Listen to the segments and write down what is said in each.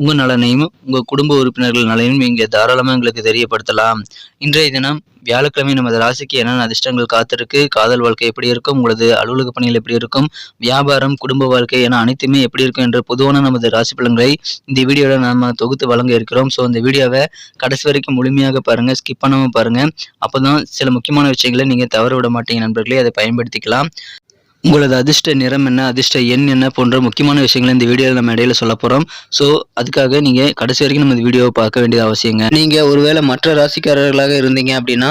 உங்கள் நலனையும் உங்கள் குடும்ப உறுப்பினர்கள் நலனையும் இங்கே தாராளமாக எங்களுக்கு தெரியப்படுத்தலாம். இன்றைய தினம் வியாழக்கிழமை நமது ராசிக்கு என்னென்ன அதிர்ஷ்டங்கள் காத்திருக்கு காதல் வாழ்க்கை எப்படி இருக்கும் உங்களது அலுவலக பணிகள் எப்படி இருக்கும் வியாபாரம் குடும்ப வாழ்க்கை என அனைத்துமே எப்படி இருக்கும் என்ற பொதுவான நமது ராசி பலன்களை இந்த வீடியோவில் நம்ம தொகுத்து வழங்க இருக்கிறோம். ஸோ இந்த வீடியோவை கடைசி வரைக்கும் முழுமையாக பாருங்கள் ஸ்கிப் பண்ணாமல் பாருங்கள் அப்போ தான் சில முக்கியமான விஷயங்களை நீங்கள் தவற விட மாட்டீங்க நண்பர்களே அதை பயன்படுத்திக்கலாம். உங்களது அதிர்ஷ்ட நிறம் என்ன அதிர்ஷ்ட எண் என்ன போன்ற முக்கியமான விஷயங்களை இந்த வீடியோவில் நம்ம இடையில சொல்ல போகிறோம் ஸோ அதுக்காக நீங்கள் கடைசி வரைக்கும் நம்ம இந்த வீடியோவை பார்க்க வேண்டியது அவசியங்க. நீங்கள் ஒருவேளை மற்ற ராசிக்காரர்களாக இருந்தீங்க அப்படின்னா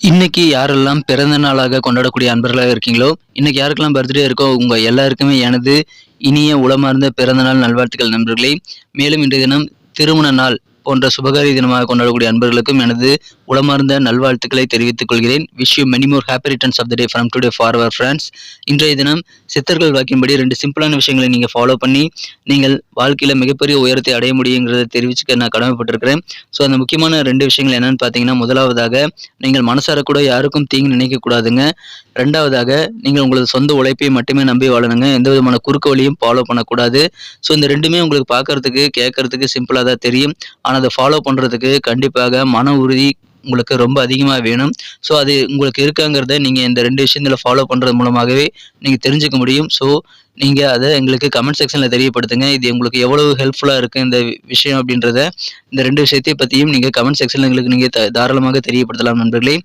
இன்னைக்கு யாரெல்லாம் பிறந்த நாளாக கொண்டாடக்கூடிய அன்பர்களாக இருக்கீங்களோ இன்னைக்கு யாருக்கெல்லாம் பர்த்டே இருக்கோ உங்க எல்லாருக்குமே எனது இனிய உளமார்ந்த பிறந்த நாள் நல்வாழ்த்துக்கள் நண்பர்களே. மேலும் இன்றைய தினம் திருமண நாள். போன்ற சுபகாரி தினமாக கொண்டாடக்கூடிய அன்பர்களுக்கும் எனது உளமார்ந்த நல்வாழ்த்துக்களை தெரிவித்துக் கொள்கிறேன். Wish you many more happy returns of the day from today for our friends இன்றைய தினம் சித்தர்கள் வாக்கின்படி ரெண்டு சிம்பிளான விஷயங்களை நீங்கள் ஃபாலோ பண்ணி நீங்கள் வாழ்க்கையில் மிகப்பெரிய உயரத்தை அடைய முடியுங்கிறத தெரிவிச்சுக்க நான் கடமைப்பட்டிருக்கிறேன். ஸோ அந்த முக்கியமான ரெண்டு விஷயங்கள் என்னன்னு பார்த்தீங்கன்னா முதலாவதாக நீங்கள் மனசார கூட யாருக்கும் தீங்கு நினைக்கக்கூடாதுங்க ரெண்டாவதாக நீங்கள் உங்களது சொந்த உழைப்பை மட்டுமே நம்பி வாழணுங்க. எந்த விதமான குறுக்கு வழியும் ஃபாலோ பண்ணக்கூடாது. ஸோ இந்த ரெண்டுமே உங்களுக்கு பார்க்கறதுக்கு கேட்கறதுக்கு சிம்பிளாக தான் தெரியும். ஆனால் அதை ஃபாலோ பண்ணுறதுக்கு கண்டிப்பாக மன உறுதி உங்களுக்கு ரொம்ப அதிகமாக வேணும். ஸோ அது உங்களுக்கு இருக்காங்கிறத நீங்கள் இந்த ரெண்டு விஷயங்களை ஃபாலோ பண்ணுறது மூலமாகவே நீங்கள் தெரிஞ்சுக்க முடியும். ஸோ நீங்கள் அதை எங்களுக்கு கமெண்ட் செக்ஷனில் தெரியப்படுத்துங்க. இது உங்களுக்கு எவ்வளவு ஹெல்ப்ஃபுல்லாக இருக்குது இந்த விஷயம் அப்படின்றத இந்த ரெண்டு விஷயத்தை பற்றியும் நீங்கள் கமெண்ட் செக்ஷனில் எங்களுக்கு நீங்கள் தாராளமாக தெரியப்படுத்தலாம் நண்பர்களே.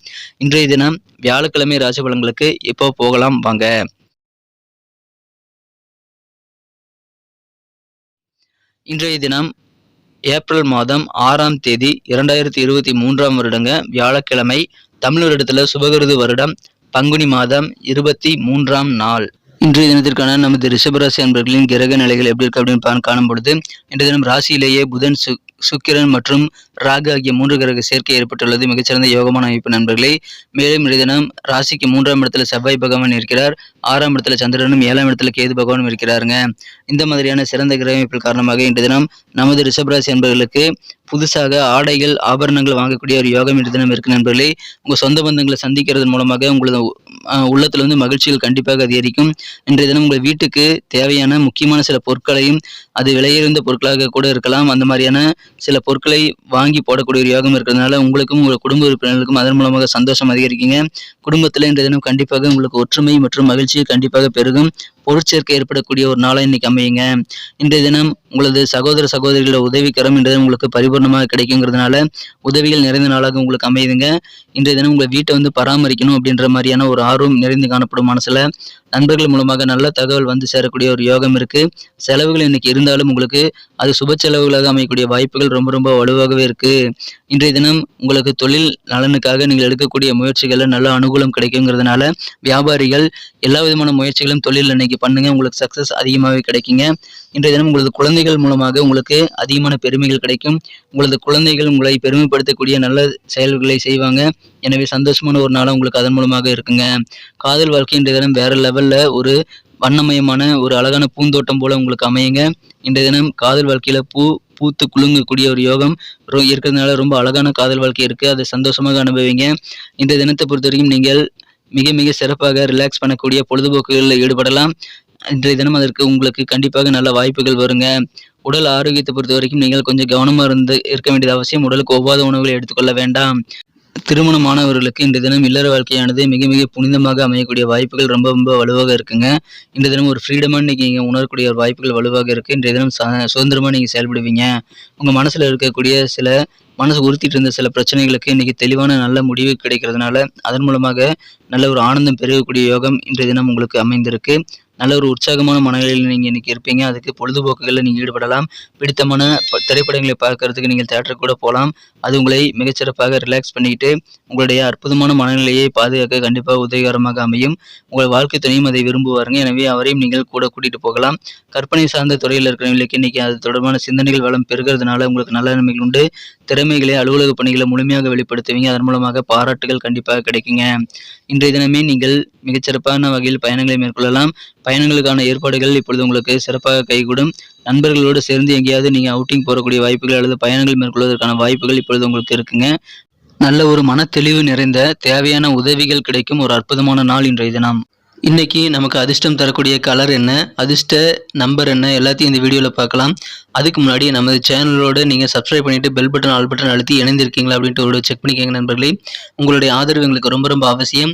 இன்றைய தினம் வியாழக்கிழமை ராசி பலன்களுக்கு இப்போ போகலாம் வாங்க. இன்றைய தினம் ஏப்ரல் மாதம் ஆறாம் தேதி இரண்டாயிரத்தி இருபத்தி மூன்றாம் வருடங்க வியாழக்கிழமை தமிழ் வருடத்தில் சுபகிருது வருடம் பங்குனி மாதம் இருபத்தி மூன்றாம் நாள். இன்றைய தினத்திற்கான நமது ரிஷபராசி அன்பர்களின் கிரக நிலைகள் எப்படி இருக்கு அப்படின்னு காணும் பொழுது இன்றைய தினம் ராசியிலேயே புதன் சு சுக்கிரன் மற்றும் ராகு ஆகிய மூன்று கிரக சேர்க்கை ஏற்பட்டுள்ளது. மிகச்சிறந்த யோகமான அமைப்பு நண்பர்களே மேலும் இன்றைய தினம் ராசிக்கு மூன்றாம் இடத்துல செவ்வாய் பகவான் இருக்கிறார். ஆறாம் இடத்துல சந்திரனும் ஏழாம் இடத்துல கேது பகவானும் இருக்கிறாருங்க. இந்த மாதிரியான சிறந்த கிரக அமைப்பில் காரணமாக இன்று தினம் நமது ரிஷபராசி என்பவர்களுக்கு புதுசாக ஆடைகள் ஆபரணங்கள் வாங்கக்கூடிய ஒரு யோகம் இன்று தினம் இருக்கு நண்பர்களே. உங்கள் சொந்த பந்தங்களை சந்திக்கிறது மூலமாக உங்களது உள்ளத்தில் வந்து மகிழ்ச்சிகள் கண்டிப்பாக அதிகரிக்கும். இன்றைய தினம் உங்கள் வீட்டுக்கு தேவையான முக்கியமான சில பொருட்களையும் அது விலையுறந்த பொருட்களாக கூட இருக்கலாம். அந்த மாதிரியான சில பொருட்களை வாங்கி போடக்கூடிய ஒரு யோகம் இருக்கிறதுனால உங்களுக்கும் உங்கள் குடும்ப உறுப்பினர்களுக்கும் அதன் மூலமாக சந்தோஷம் அதிகரிக்குங்க. குடும்பத்தில் இன்றைய தினம் கண்டிப்பாக உங்களுக்கு ஒற்றுமை மற்றும் மகிழ்ச்சி கண்டிப்பாக பெருகும். பொருட்சேர்க்கை ஏற்படக்கூடிய ஒரு நாளாக இன்னைக்கு அமையுங்க. இன்றைய தினம் உங்களது சகோதர சகோதரிகளோட உதவிக்கரம் இன்றைய தினம் உங்களுக்கு பரிபூர்ணமாக கிடைக்குங்கிறதுனால உதவிகள் நிறைந்த நாளாக உங்களுக்கு அமையுதுங்க. இன்றைய தினம் உங்களை வீட்டை வந்து பராமரிக்கணும் அப்படின்ற மாதிரியான ஒரு ஆர்வம் நிறைந்து காணப்படும் மனசில். நண்பர்கள் மூலமாக நல்ல தகவல் வந்து சேரக்கூடிய ஒரு யோகம் இருக்கு. செலவுகள் இன்னைக்கு இருந்தாலும் உங்களுக்கு அது சுப செலவுகளாக அமையக்கூடிய வாய்ப்புகள் ரொம்ப ரொம்ப வலுவாகவே இருக்கு. இன்றைய தினம் உங்களுக்கு தொழில் நலனுக்காக நீங்கள் எடுக்கக்கூடிய முயற்சிகளில் நல்ல அனுகூலம் கிடைக்குங்கிறதுனால வியாபாரிகள் எல்லா விதமான முயற்சிகளும் தொழில் இன்னைக்கு பண்ணுங்க. உங்களுக்கு சக்சஸ் அதிகமாகவே கிடைக்குங்க. இன்றைய தினம் உங்களது குழந்தைகள் மூலமாக உங்களுக்கு அதிகமான பெருமைகள் கிடைக்கும். உங்களது குழந்தைகள் உங்களை பெருமைப்படுத்தக்கூடிய நல்ல செயல்களை செய்வாங்க. எனவே சந்தோஷமான ஒரு நாளாக உங்களுக்கு அதன் மூலமாக இருக்குங்க. காதல் வாழ்க்கை இன்றைய தினம் வேற லெவல்ல ஒரு வண்ணமயமான ஒரு அழகான பூந்தோட்டம் போல உங்களுக்கு அமையுங்க. இன்றைய தினம் காதல் வாழ்க்கையில பூ பூத்து குலுங்கக்கூடிய ஒரு யோகம். இருக்கிறதுனால ரொம்ப அழகான காதல் வாழ்க்கை இருக்கு. அதை சந்தோஷமாக அனுபவிங்க. இன்றைய தினத்தை பொறுத்த வரைக்கும் நீங்கள் மிக மிக சிறப்பாக ரிலாக்ஸ் பண்ணக்கூடிய பொழுதுபோக்குகளில் ஈடுபடலாம். இன்றைய தினம் அதற்கு உங்களுக்கு கண்டிப்பாக நல்ல வாய்ப்புகள் வருங்க. உடல் ஆரோக்கியத்தை பொறுத்த வரைக்கும் நீங்கள் கொஞ்சம் கவனமாக இருந்து இருக்க வேண்டியது அவசியம். உடலுக்கு ஒவ்வாத உணவுகளை எடுத்துக்கொள்ள வேண்டாம். திருமணமானவர்களுக்கு இன்றைய தினம் இல்லற வாழ்க்கையானது மிக மிக புனிதமாக அமையக்கூடிய வாய்ப்புகள் ரொம்ப ரொம்ப வலுவாக இருக்குங்க. இன்றைய தினம் ஒரு ஃப்ரீடமாக நீங்கள் உணரக்கூடிய ஒரு வாய்ப்புகள் வலுவாக இருக்குது இன்றைய தினம் ச- நீங்கள் செயல்படுவீங்க. உங்கள் மனசில் இருக்கக்கூடிய சில மனசு உறுத்திட்டு இருந்த சில பிரச்சனைகளுக்கு இன்னைக்கு தெளிவான நல்ல முடிவு கிடைக்கிறதுனால அதன் மூலமாக நல்ல ஒரு ஆனந்தம் பெருகக்கூடிய யோகம் இன்றைய தினம் உங்களுக்கு அமைந்திருக்கு. நல்ல ஒரு உற்சாகமான மனநிலையில் நீங்கள் இன்னைக்கு இருப்பீங்க. அதுக்கு பொழுதுபோக்குகளில் நீங்கள் ஈடுபடலாம். பிடித்தமான திரைப்படங்களை பார்க்கறதுக்கு நீங்கள் தேட்டருக்கு கூட போகலாம். அது உங்களை மிகச்சிறப்பாக ரிலாக்ஸ் பண்ணிக்கிட்டு உங்களுடைய அற்புதமான மனநிலையை பாதுகாக்க கண்டிப்பாக உதவிகரமாக அமையும். உங்கள் வாழ்க்கை துணையும் அதை விரும்புவாருங்க. எனவே அவரையும் நீங்கள் கூட கூட்டிட்டு போகலாம். கற்பனை சார்ந்த துறையில் இருக்கிறவங்களுக்கு இன்னைக்கு அது தொடர்பான சிந்தனைகள் வளம் பெருகிறதுனால உங்களுக்கு நல்ல நன்மைகள் உண்டு. திறமைகளை அலுவலக பணிகளை முழுமையாக வெளிப்படுத்துவீங்க. அதன் மூலமாக பாராட்டுகள் கண்டிப்பாக கிடைக்குங்க. இன்றைய தினமே நீங்கள் மிகச்சிறப்பான வகையில் பயணங்களை மேற்கொள்ளலாம். பயணங்களுக்கான ஏற்பாடுகள் இப்பொழுது உங்களுக்கு சிறப்பாக கைகூடும். நண்பர்களோடு சேர்ந்து எங்கேயாவது நீங்கள் அவுட்டிங் போகக்கூடிய வாய்ப்புகள் அல்லது பயணங்கள் மேற்கொள்வதற்கான வாய்ப்புகள் இப்பொழுது உங்களுக்கு இருக்குங்க. நல்ல ஒரு மனத்தெளிவு நிறைந்த தேவையான உதவிகள் கிடைக்கும் ஒரு அற்புதமான நாள் இன்றைய தினம். இன்னைக்கு நமக்கு அதிர்ஷ்டம் தரக்கூடிய கலர் என்ன அதிர்ஷ்ட நம்பர் என்ன எல்லாத்தையும் இந்த வீடியோவில் பார்க்கலாம். அதுக்கு முன்னாடி நமது சேனலோட நீங்கள் சப்ஸ்கிரைப் பண்ணிட்டு பெல் பட்டன் ஆல் பட்டன் அழுத்தி இணைந்திருக்கீங்களா அப்படின்ட்டு ஒரு செக் பண்ணிக்கோங்க நண்பர்களே. உங்களுடைய ஆதரவு எங்களுக்கு ரொம்ப ரொம்ப அவசியம்.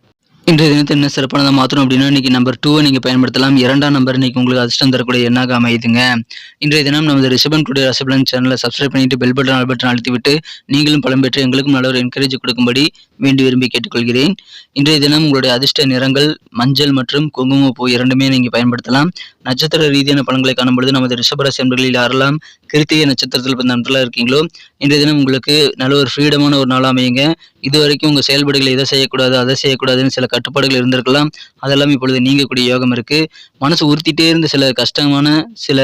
இன்றைய தினத்தை என்ன சிறப்பானதாக மாற்றணும் அப்படின்னா இன்னைக்கு நம்பர் டூவை நீங்கள் பயன்படுத்தலாம். இரண்டாம் நம்பர் இன்னைக்கு உங்களுக்கு அதிர்ஷ்டம் தரக்கூடிய எண்ணாக அமையுதுங்க. இன்றைய தினம் நமது ரிஷபன் டுடே ரசபலன் சேனலை சப்ஸ்கிரைப் பண்ணிட்டு பெல் பட்டன் ஆல் பட்டன் அழுத்தி விட்டு நீங்களும் பலம் பெற்று எங்களுக்கும் நல்ல ஒரு என்கரேஜ் கொடுக்கும்படி வேண்டி விரும்பி கேட்டுக்கொள்கிறேன். இன்றைய தினம் உங்களுடைய அதிர்ஷ்ட நிறங்கள் மஞ்சள் மற்றும் குங்குமப்பூ இரண்டுமே நீங்கள் பயன்படுத்தலாம். நட்சத்திர ரீதியான பலன்களை காணும்பொழுது நமது ரிஷபராசி என்பர்களில் யாரெல்லாம் கிருத்திகை நட்சத்திரத்தில் பிறந்த நண்பர்களாக இருக்கீங்களோ இன்றைய தினம் உங்களுக்கு நல்ல ஒரு ஃப்ரீடமான ஒரு நாள் அமையுங்க. இது வரைக்கும் உங்கள் செயல்பாடுகளை இதை செய்யக்கூடாது அதை செய்யக்கூடாதுன்னு சில கட்டுப்பாடுகள் இருந்திருக்கலாம். அதெல்லாம் இப்பொழுது நீங்கக்கூடிய யோகம் இருக்கு. மனசு உறுத்திட்டே இருந்த சில கஷ்டமான சில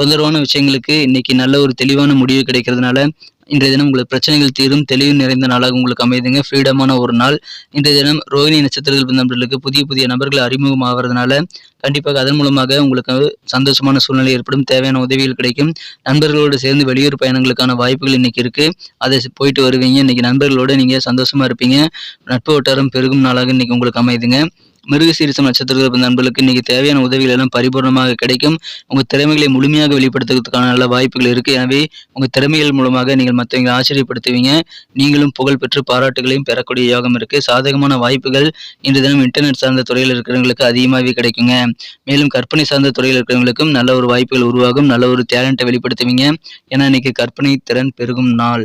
தொந்தரவான விஷயங்களுக்கு இன்னைக்கு நல்ல ஒரு தெளிவான முடிவு கிடைக்கிறதுனால இன்றைய தினம் உங்களுக்கு பிரச்சனைகள் தீரும் தெளிவு நிறைந்த நாளாக உங்களுக்கு அமையுதுங்க ஃப்ரீடமான ஒரு நாள். இன்றைய தினம் ரோஹிணி நட்சத்திரத்தில் பிறந்தவர்களுக்கு புதிய புதிய நபர்கள் அறிமுகம் ஆகிறதுனால கண்டிப்பாக அதன் மூலமாக உங்களுக்கு சந்தோஷமான சூழ்நிலை ஏற்படும். தேவையான உதவிகள் கிடைக்கும். நண்பர்களோடு சேர்ந்து வெளியூர் பயணங்களுக்கான வாய்ப்புகள் இன்னைக்கு இருக்கு. அதை போயிட்டு வருவீங்க. இன்னைக்கு நண்பர்களோடு நீங்க சந்தோஷமா இருப்பீங்க. நட்பு வட்டாரம் பெருகும் நாளாக இன்னைக்கு உங்களுக்கு அமையுதுங்க மிருகசீரிசம் நட்சத்திரத்தில் பிறந்த நண்பர்களுக்கு இன்னைக்கு தேவையான உதவிகள் எல்லாம் பரிபூர்ணமாக கிடைக்கும். உங்க திறமைகளை முழுமையாக வெளிப்படுத்துவதற்கான நல்ல வாய்ப்புகள் இருக்கு. எனவே உங்க திறமைகள் மூலமாக நீங்கள் மற்றவங்களை ஆச்சரியப்படுத்துவீங்க. நீங்களும் புகழ் பெற்று பாராட்டுகளையும் பெறக்கூடிய யோகம் இருக்கு. சாதகமான வாய்ப்புகள் இன்று தினம் இன்டர்நெட் சார்ந்த துறையில் இருக்கிறவங்களுக்கு அதிகமாகவே கிடைக்குங்க. மேலும் கற்பனை சார்ந்த துறையில் இருக்கிறவங்களுக்கும் நல்ல ஒரு வாய்ப்புகள் உருவாகும். நல்ல ஒரு டேலண்ட்டை வெளிப்படுத்துவீங்க. ஏன்னா இன்னைக்கு கற்பனை திறன் பெருகும் நாள்.